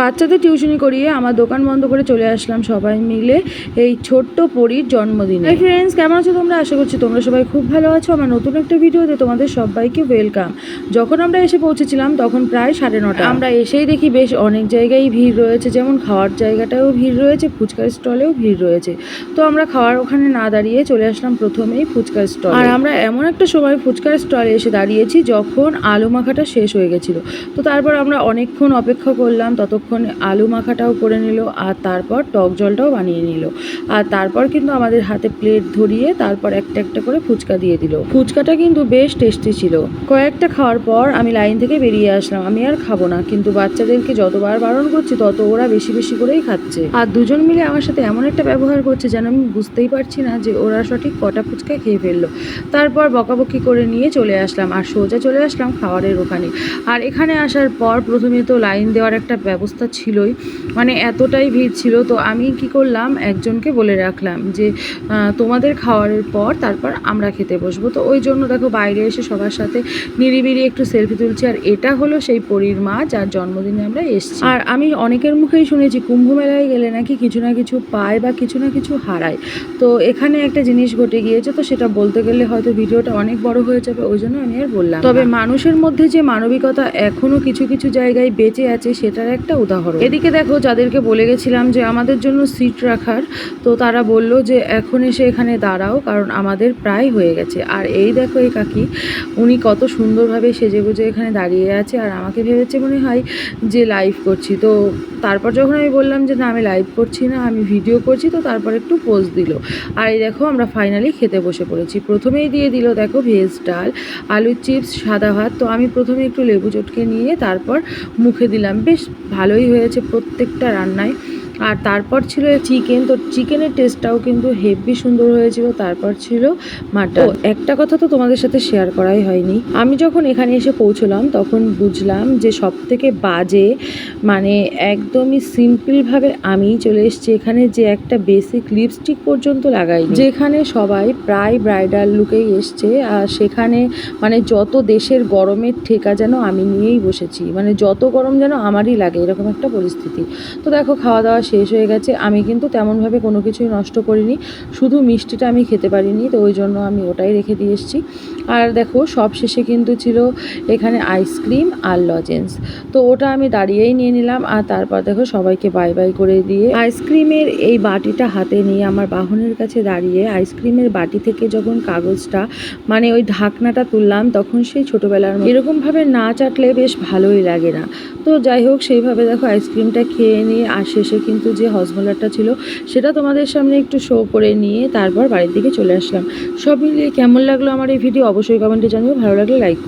বাচ্চাদের টিউশনি করিয়ে আমার দোকান বন্ধ করে চলে আসলাম সবাই মিলে এই ছোট্ট পরীর জন্মদিনে। হাই ফ্রেন্ডস কেমন আছো তোমরা? আশা করছি তোমরা সবাই খুব ভালো আছো। আমার নতুন একটা ভিডিওতে তোমাদের সবাইকে ওয়েলকাম যখন আমরা এসে পৌঁছেছিলাম তখন প্রায় সাড়ে নটা। আমরা এসেই দেখি বেশ অনেক জায়গায় ভিড় রয়েছে। যেমন খাওয়ার জায়গাটাও ভিড় রয়েছে ফুচকার স্টলেও ভিড় রয়েছে। তো আমরা খাওয়ার ওখানে না দাঁড়িয়ে চলে আসলাম প্রথমেই ফুচকার স্টল। আর আমরা এমন একটা সময় ফুচকার স্টলে এসে দাঁড়িয়েছি যখন আলু মাখাটা শেষ হয়ে গেছিল। তো তারপর আমরা অনেকক্ষণ অপেক্ষা করলাম ততক্ষণ আলু মাখাটাও করে নিল আর তারপর টক জলটাও বানিয়ে নিল। আর তারপর কিন্তু আমাদের হাতে প্লেট ধরিয়ে তারপর একটা একটা করে ফুচকা দিয়ে দিল। ফুচকাটা কিন্তু বেশ টেস্টি ছিল। কয়েকটা খাওয়ার পর আমি লাইন থেকে বেরিয়ে আসলাম। আমি আর খাব না, কিন্তু বাচ্চাদেরকে যতবার বারণ করছি, তত ওরা বেশি বেশি করেই খাচ্ছে। আর দুজন মিলে আমার সাথে এমন একটা ব্যবহার করছে যেন আমি বুঝতেই পারছি না যে ওরা সঠিক কটা ফুচকা খেয়ে ফেলল। তারপর বকাবকি করে নিয়ে চলে আসলাম আর সোজা চলে আসলাম খাবারের ওখানে। আর এখানে আসার পর প্রথমে তো লাইন দেওয়ার একটা ব্যবস্থা ছিলই। মানে এতটাই ভিড় ছিল। তো আমি কি করলাম? একজনকে বলে রাখলাম যে তোমাদের খাওয়ারের পর তারপর আমরা খেতে বসবো। তো ওই জন্য দেখো বাইরে এসে সবার সাথে নিরিবিলি একটু সেলফি তুলছি। আর এটা হলো সেই পরীর মা যার জন্মদিনে আমরা এসছি। আর আমি অনেকের মুখেই শুনেছি কুম্ভ মেলায় গেলে নাকি কিছু না কিছু পায় বা কিছু না কিছু হারায়। তো এখানে একটা জিনিস ঘটে গিয়েছে তো সেটা বলতে গেলে হয়তো ভিডিওটা অনেক বড় হয়ে যাবে ওই জন্য আমি আর বললাম তবে মানুষের মধ্যে যে মানবিকতা এখনও কিছু কিছু জায়গায় বেঁচে আছে সেটার একটা উদাহরণ। এদিকে দেখো যাদেরকে বলে গেছিলাম যে আমাদের জন্য সিট রাখার, তো তারা বলল যে এখন এসে এখানে দাঁড়াও কারণ আমাদের প্রায় হয়ে গেছে। আর এই দেখো এই কাকি, উনি কত সুন্দরভাবে সেজে গুজে এখানে দাঁড়িয়ে আছে আর আমাকে ভেবেছে মনে হয় যে লাইভ করছি। তো তারপর যখন আমি বললাম যে না, আমি লাইভ করছি না, আমি ভিডিও করছি, তো তারপর একটু পোজ দিল। আর এই দেখো আমরা ফাইনালি খেতে বসে পড়েছি। প্রথমেই দিয়ে দিল দেখো ভেজ ডাল, আলুর চিপস সাদা ভাত। তো আমি প্রথমে একটু লেবু চটকে নিয়ে তারপর মুখে দিলাম, বেশ ভালোই হয়েছে প্রত্যেকটা রান্নায়। আর তারপর ছিল চিকেন তো চিকেনের টেস্টটাও কিন্তু হেভি সুন্দর হয়েছিল, তারপর ছিল মাটন একটা কথা তো তোমাদের সাথে শেয়ার করাই হয়নি। আমি যখন এখানে এসে পৌঁছলাম, তখন বুঝলাম যে সব থেকে বাজে মানে একদমই সিম্পলভাবে আমি চলে এসেছি এখানে যে একটা বেসিক লিপস্টিক পর্যন্ত লাগাই যেখানে সবাই প্রায় ব্রাইডাল লুকেই এসছে, আর সেখানে মানে যত দেশের গরমের ঠেকা যেন আমি নিয়েই বসেছি মানে যত গরম যেন আমারই লাগে, এরকম একটা পরিস্থিতি। তো দেখো, খাওয়া দাওয়া শেষ হয়ে গেছে। আমি কিন্তু তেমনভাবে কোনো কিছুই নষ্ট করিনি। শুধু মিষ্টিটা আমি খেতে পারিনি, তো ওই জন্য আমি ওটাই রেখে দিয়ে এসেছি। আর দেখো, সব শেষে কিন্তু ছিল এখানে আইসক্রিম আর লজেন্স। তো ওটা আমি দাঁড়িয়েই নিয়ে নিলাম আর তারপর দেখো সবাইকে বাই বাই করে দিয়ে আইসক্রিমের এই বাটিটা হাতে নিয়ে আমার বাহনের কাছে দাঁড়িয়ে আইসক্রিমের বাটি থেকে যখন কাগজটা মানে ওই ঢাকনাটা তুললাম, তখন সেই ছোটোবেলার এরকমভাবে না চাটলে বেশ ভালোই লাগে না। তো যাই হোক, সেইভাবে দেখো আইসক্রিমটা খেয়ে নিয়ে আর শেষে কিন্তু যে হজমোলারটা ছিল, সেটা তোমাদের সামনে একটু শো করে নিয়ে তারপর বাড়ির দিকে চলে আসলাম। সব মিলিয়ে কেমন লাগল আমার এই ভিডিও অবশ্যই কমেন্টে জানিও। ভালো লাগলে লাইক